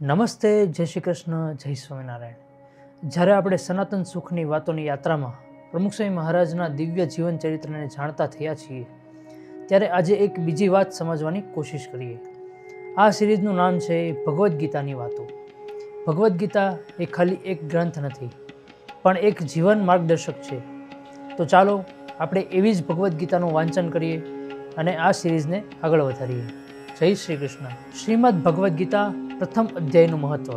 નમસ્તે, જય શ્રી કૃષ્ણ, જય સ્વામિનારાયણ. જ્યારે આપણે સનાતન સુખની વાતોની યાત્રામાં પ્રમુખ સ્વામી મહારાજના દિવ્ય જીવન ચરિત્રને જાણતા થયા છીએ, ત્યારે આજે એક બીજી વાત સમજવાની કોશિશ કરીએ. આ સિરીઝનું નામ છે ભગવદ્ ગીતાની વાતો. ભગવદ્ ગીતા એ ખાલી એક ગ્રંથ નથી, પણ એક જીવન માર્ગદર્શક છે. તો ચાલો આપણે એવી જ ભગવદ્ ગીતાનું વાંચન કરીએ અને આ સિરીઝને આગળ વધારીએ. જય શ્રી કૃષ્ણ. શ્રીમદ ભગવદ્ ગીતા પ્રથમ અધ્યાયનું મહત્ત્વ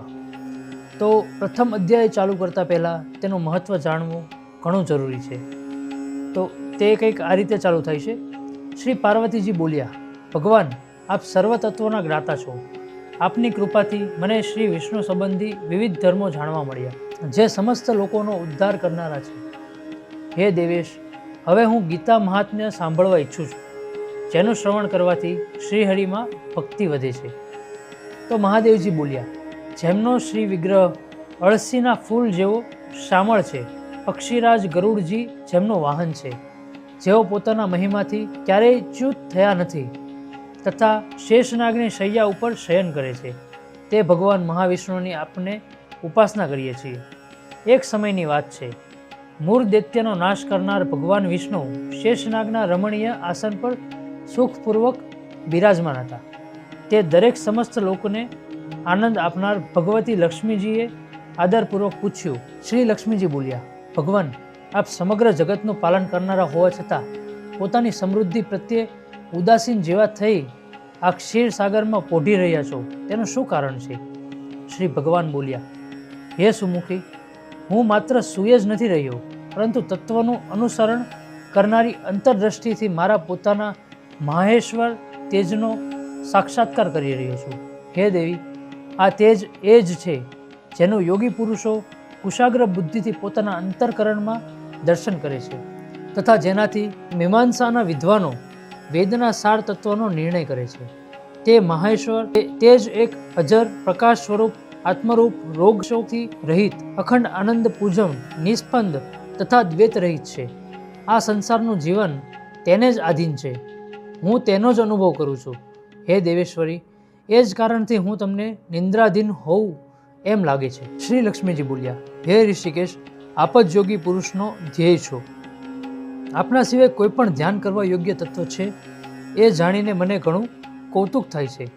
તો પ્રથમ અધ્યાય ચાલુ કરતાં પહેલાં તેનું મહત્ત્વ જાણવું ઘણું જરૂરી છે. તો તે કંઈક આ રીતે ચાલુ થાય છે. શ્રી પાર્વતીજી બોલ્યા, ભગવાન, આપ સર્વ તત્વોના જ્ઞાતા છો. આપની કૃપાથી મને શ્રી વિષ્ણુ સંબંધી વિવિધ ધર્મો જાણવા મળ્યા, જે સમસ્ત લોકોનો ઉદ્ધાર કરનારા છે. હે દેવેશ, હવે હું ગીતા મહાત્મ્ય સાંભળવા ઈચ્છું છું, જેનું શ્રવણ કરવાથી શ્રીહરિમાં ભક્તિ વધે છે. તો મહાદેવજી બોલ્યા, જેમનો શ્રી વિગ્રહ અળસીના ફૂલ જેવો શામળ છે, પક્ષીરાજ ગરુડજી જેમનું વાહન છે, જેઓ પોતાના મહિમાથી ક્યારેય ચ્યુત થયા નથી તથા શેષનાગની શૈયા ઉપર શયન કરે છે, તે ભગવાન મહાવિષ્ણુની આપને ઉપાસના કરીએ છીએ. એક સમયની વાત છે મૂળ દૈત્યનો નાશ કરનાર ભગવાન વિષ્ણુ શેષનાગના રમણીય આસન પર સુખપૂર્વક બિરાજમાન હતા. તે દરેક સમસ્ત લોકોને આનંદ આપનાર ભગવતી લક્ષ્મીજીએ આદરપૂર્વક પૂછ્યું. શ્રી લક્ષ્મીજી બોલ્યા, ભગવાન, આપ સમગ્ર જગતનું પાલન કરનારા હોવા છતાં પોતાની સમૃદ્ધિ પ્રત્યે ઉદાસીન જેવા થઈ આ ક્ષીર સાગરમાં પોઢી રહ્યા છો. તેનું શું કારણ છે? શ્રી ભગવાન બોલ્યા, હે સુમુખી, હું માત્ર સૂય જ નથી રહ્યો, પરંતુ તત્વનું અનુસરણ કરનારી અંતરદ્રષ્ટિથી મારા પોતાના મહેશ્વર તેજનો સાક્ષાત્કાર કરી રહ્યો છું. હે દેવી, આ તેજ એ જ છે જેનું યોગી પુરુષો કુશાગ્ર બુદ્ધિથી પોતાના અંતરકરણમાં દર્શન કરે છે તથા જેનાથી મીમાંસાના વિદ્વાનો વેદના સાર તત્વનો નિર્ણય કરે છે. તે મહેશ્વર, તે જ એક અજર, પ્રકાશ સ્વરૂપ, આત્મરૂપ, રોગ શોકથી રહિત, અખંડ આનંદ પૂજમ નિસ્પંદ તથા દ્વેત રહિત છે. આ સંસારનું જીવન તેને જ આધીન છે. હું તેનો જ અનુભવ કરું છું. હે દેવેશ્વરી, એ જ કારણથી હું તમને નિંદ્રાધીન હોઉં એમ લાગે છે. શ્રી લક્ષ્મીજી બોલ્યા, હે ઋષિકેશ, આપ જ યોગી પુરુષનો ધ્યેય છો. આપના સિવાય કોઈ પણ ધ્યાન કરવા યોગ્ય તત્વ છે? એ જાણીને મને ઘણું કૌતુક થાય છે.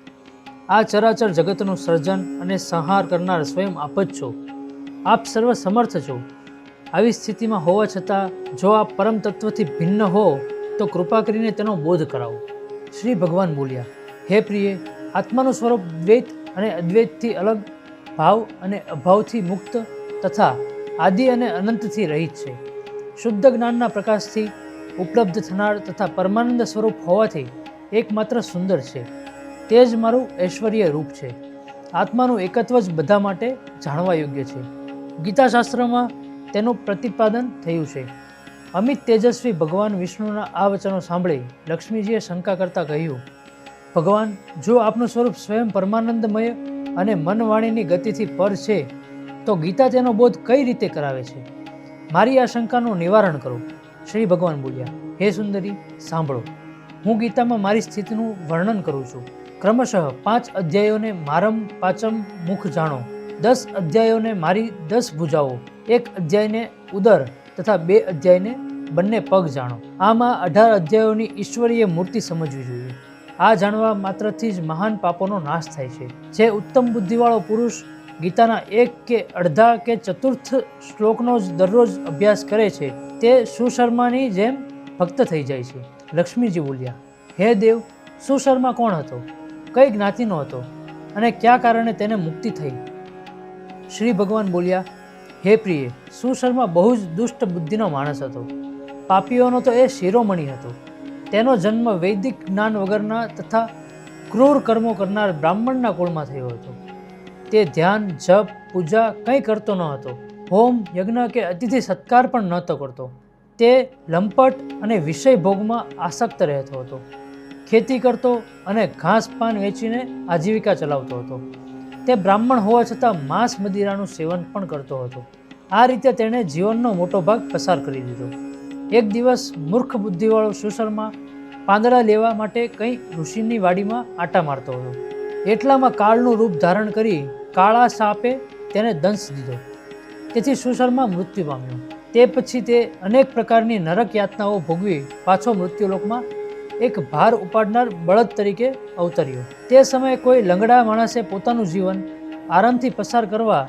આ ચરાચર જગતનું સર્જન અને સંહાર કરનાર સ્વયં આપ જ છો. આપ સર્વ સમર્થ છો. આવી સ્થિતિમાં હોવા છતાં, જો આપ પરમ તત્વથી ભિન્ન હો, તો કૃપા કરીને તેનો બોધ કરાવો. શ્રી ભગવાન બોલ્યા હે પ્રિય, આત્માનું સ્વરૂપ દ્વૈત અને અદ્વૈતથી અલગ, ભાવ અને અભાવથી મુક્ત તથા આદિ અને અનંતથી રહિત છે. શુદ્ધ જ્ઞાનના પ્રકાશથી ઉપલબ્ધ થનાર તથા પરમાનંદ સ્વરૂપ હોવાથી એકમાત્ર સુંદર છે. તે જ મારું ઐશ્વર્ય રૂપ છે. આત્માનું એકત્વ જ બધા માટે જાણવા યોગ્ય છે. ગીતાશાસ્ત્રમાં તેનું પ્રતિપાદન થયું છે. અમિત તેજસ્વી ભગવાન વિષ્ણુના આ વચનો સાંભળી લક્ષ્મીજીએ શંકા કરતાં કહ્યું ભગવાન, જો આપનું સ્વરૂપ સ્વયં પરમાનંદમય અને મનવાણીની ગતિથી પર છે, તો ગીતા તેનો બોધ કઈ રીતે કરાવે છે? મારી આ શંકાનું નિવારણ કરો. શ્રી ભગવાન બોલ્યા, હે સુંદરી, સાંભળો. હું ગીતામાં મારી સ્થિતિનું વર્ણન કરું છું. ક્રમશઃ પાંચ અધ્યાયોને મારમ પાચમ મુખ જાણો. દસ અધ્યાયોને મારી દસ ભૂજાઓ. એક અધ્યાયને ઉદર તથા બે અધ્યાયને બંને પગ જાણો. આમાં અઢાર અધ્યાયોની ઈશ્વરીય મૂર્તિ સમજવી જોઈએ. આ જાણવા માત્રથી જ મહાન પાપોનો નાશ થાય છે. જે ઉત્તમ બુદ્ધિવાળો પુરુષ ગીતાના એક કે અડધા કે ચતુર્થ શ્લોકનો જ દરરોજ અભ્યાસ કરે છે, તે સુશર્માની જેમ ભક્ત થઈ જાય છે. લક્ષ્મીજી બોલ્યા, હે દેવ, સુશર્મા કોણ હતો? કઈ જ્ઞાતિનો હતો? અને કયા કારણે તેને મુક્તિ થઈ? શ્રી ભગવાન બોલ્યા, હે પ્રિય, સુશર્મા બહુ જ દુષ્ટ બુદ્ધિનો માણસ હતો. પાપીઓનો તો એ શિરોમણી હતો. તેનો જન્મ વૈદિક જ્ઞાન વગરના તથા ક્રૂર કર્મો કરનાર બ્રાહ્મણના કુળમાં થયો હતો. તે ધ્યાન, જપ, પૂજા કંઈ કરતો ન હતો. હોમ, યજ્ઞ કે અતિથિ સત્કાર પણ નહોતો કરતો. તે લંપટ અને વિષય ભોગમાં આસક્ત રહેતો હતો. ખેતી કરતો અને ઘાસ પાન વેચીને આજીવિકા ચલાવતો હતો. તે બ્રાહ્મણ હોવા છતાં માંસ મદિરાનું સેવન પણ કરતો હતો. આ રીતે તેણે જીવનનો મોટો ભાગ પસાર કરી દીધો. એક દિવસ મૂર્ખ બુદ્ધિવાળો સુશર્મા પાંદડા લેવા માટે કંઈ ઋષિની વાડીમાં આટા મારતો હતો. એટલામાં કાળનું રૂપ ધારણ કરી કાળા સાપે તેને દંશ દીધો. તેથી સુશર્મા મૃત્યુ પામ્યો. તે પછી તે અનેક પ્રકારની નરક યાતનાઓ ભોગવી પાછો મૃત્યુલોકમાં એક ભાર ઉપાડનાર બળદ તરીકે અવતર્યો. તે સમયે કોઈ લંગડા માણસે પોતાનું જીવન આરામથી પસાર કરવા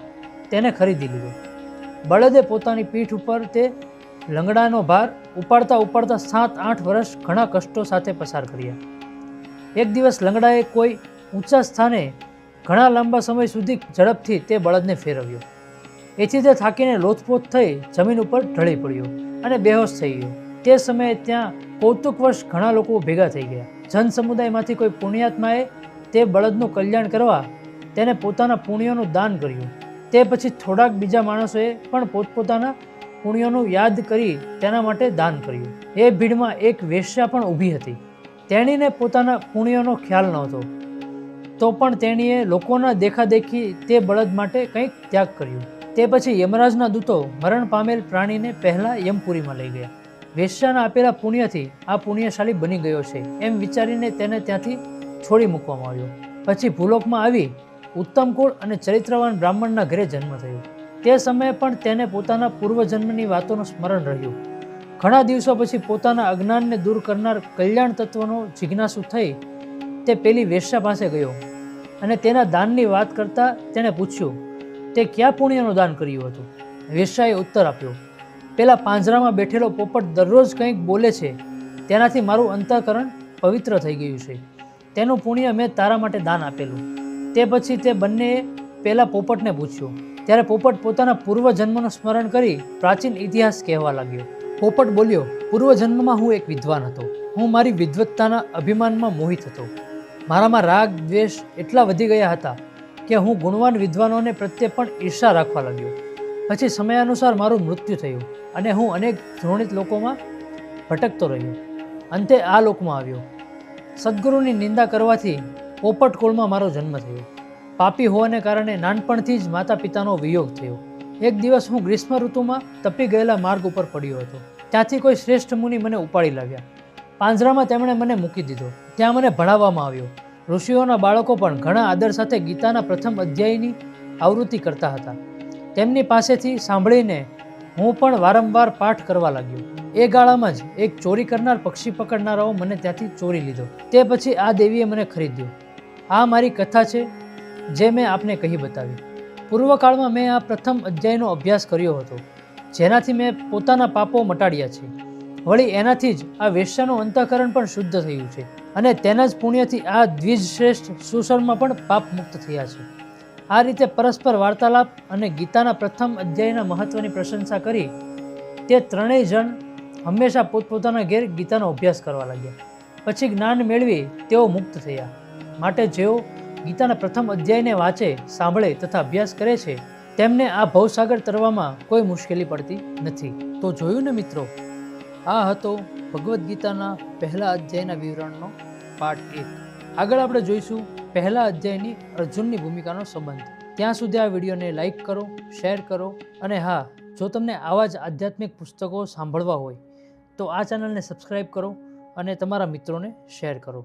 તેને ખરીદી લીધો. બળદે પોતાની પીઠ ઉપર તે લંગડાનો ભાર ઉપાડતા ઉપાડતા સાત, આઠ વર્ષ ઘણા કષ્ટો સાથે પસાર કર્યા. એક દિવસ લંગડાએ કોઈ ઊંચા સ્થાને ઘણા લાંબા સમય સુધી ઝડપથી તે બળદને ફેરવ્યો. એથી તે થાકીને લોથપોથ થઈ જમીન ઉપર ઢળી પડ્યો અને બેહોશ થઈ ગયો. તે સમયે ત્યાં કૌતુકવશ ઘણા લોકો ભેગા થઈ ગયા. જન સમુદાયમાંથી કોઈ પુણ્યાત્માએ તે બળદનું કલ્યાણ કરવા તેને પોતાના પુણ્યોનું દાન કર્યું. તે પછી થોડાક બીજા માણસોએ પણ પોતપોતાના પુણ્યોનું યાદ કરી તેના માટે દાન કર્યું. એ ભીડમાં એક વેશ્યા પણ ઊભી હતી. તેણીને પોતાના પુણ્યોનો ખ્યાલ નહોતો. તો પણ તેણીએ લોકોના દેખાદેખી તે બળદ માટે કંઈક ત્યાગ કર્યો. તે પછી યમરાજના દૂતો મરણ પામેલ પ્રાણીને પહેલાં યમપુરીમાં લઈ ગયા. વેશ્યાના આપેલા પુણ્યથી આ પુણ્યશાળી બની ગયો છે એમ વિચારીને તેને ત્યાંથી છોડી મૂકવામાં આવ્યો. પછી ભૂલોકમાં આવી ઉત્તમ કુળ અને ચરિત્રવાન બ્રાહ્મણના ઘરે જન્મ થયો. તે સમયે પણ તેને પોતાના પૂર્વજન્મની વાતોનું સ્મરણ રહ્યું. ઘણા દિવસો પછી પોતાના અજ્ઞાનને દૂર કરનાર કલ્યાણ તત્વનો જિજ્ઞાસુ થઈ તે પેલી વેશ્યા પાસે ગયો અને તેના દાનની વાત કરતાં તેણે પૂછ્યું, તે ક્યાં પુણ્યનું દાન કર્યું હતું? વેશ્યાએ ઉત્તર આપ્યો, પેલા પાંજરામાં બેઠેલો પોપટ દરરોજ કંઈક બોલે છે. તેનાથી મારું અંતઃકરણ પવિત્ર થઈ ગયું છે. તેનું પુણ્ય મેં તારા માટે દાન આપેલું. તે પછી તે બંનેએ પેલા પોપટને પૂછ્યું. ત્યારે પોપટ પોતાના પૂર્વજન્મનું સ્મરણ કરી પ્રાચીન ઇતિહાસ કહેવા લાગ્યો. પોપટ બોલ્યો, પૂર્વજન્મમાં હું એક વિદ્વાન હતો. હું મારી વિદ્વત્તાના અભિમાનમાં મોહિત હતો. મારામાં રાગ, દ્વેષ એટલા વધી ગયા હતા કે હું ગુણવાન વિદ્વાનોને પ્રત્યે પણ ઈર્ષા રાખવા લાગ્યો. પછી સમયાનુસાર મારું મૃત્યુ થયું અને હું અનેક ધ્રોણિત લોકોમાં ભટકતો રહ્યો. અંતે આ લોકમાં આવ્યો. સદગુરુની નિંદા કરવાથી પોપટ કુળમાં મારો જન્મ થયો. પાપી હોવાને કારણે નાનપણથી જ માતા પિતાનો વિયોગ થયો. એક દિવસ હું ગ્રીષ્મ ઋતુમાં તપી ગયેલા માર્ગ ઉપર પડ્યો હતો. ત્યાંથી કોઈ શ્રેષ્ઠ મુનિ મને ઉપાડી લાવ્યા પાંજરામાં તેમણે મને મૂકી દીધો. ત્યાં મને ભણાવવામાં આવ્યો. ઋષિઓના બાળકો પણ ઘણા આદર સાથે ગીતાના પ્રથમ અધ્યાયની આવૃત્તિ કરતા હતા. તેમની પાસેથી સાંભળીને હું પણ વારંવાર પાઠ કરવા લાગ્યો. એ ગાળામાં જ એક ચોરી કરનાર પક્ષી પકડનારાઓ મને ત્યાંથી ચોરી લીધો. તે પછી આ દેવીએ મને ખરીદ્યો. આ મારી કથા છે. જે મેં આપને કહી બતાવી પૂર્વકાળમાં મેં આ પ્રથમ અધ્યાયનો અભ્યાસ કર્યો હતો, જેનાથી મેં પોતાના પાપો મટાડ્યા છે. વળી એનાથી જ આ વેશ્યાનું અંતઃકરણ પણ શુદ્ધ થયું છે અને તેના જ પુણ્યથી આ દ્વિજ શ્રેષ્ઠ સુશર્મા પણ પાપ મુક્ત થયા છે. આ રીતે પરસ્પર વાર્તાલાપ અને ગીતાના પ્રથમ અધ્યાયના મહત્વની પ્રશંસા કરી, તે ત્રણેય જણ હંમેશા પોતપોતાના ઘેર ગીતાનો અભ્યાસ કરવા લાગ્યા. પછી જ્ઞાન મેળવી તેઓ મુક્ત થયા. માટે જેઓ ગીતાના પ્રથમ અધ્યાયને વાંચે, સાંભળે તથા અભ્યાસ કરે છે, તેમને આ ભવસાગર તરવામાં કોઈ મુશ્કેલી પડતી નથી. તો જોયું ને મિત્રો, આ હતો ભગવદ્ ગીતાના પહેલા અધ્યાયના વિવરણનો પાર્ટ એક. આગળ આપણે જોઈશું પહેલા અધ્યાયની અર્જુનની ભૂમિકાનો સંબંધ. ત્યાં સુધી આ વિડીયોને લાઈક કરો, શેર કરો અને હા, જો તમને આવા જ આધ્યાત્મિક પુસ્તકો સાંભળવા હોય, તો આ ચેનલને સબસ્ક્રાઈબ કરો અને તમારા મિત્રોને શેર કરો.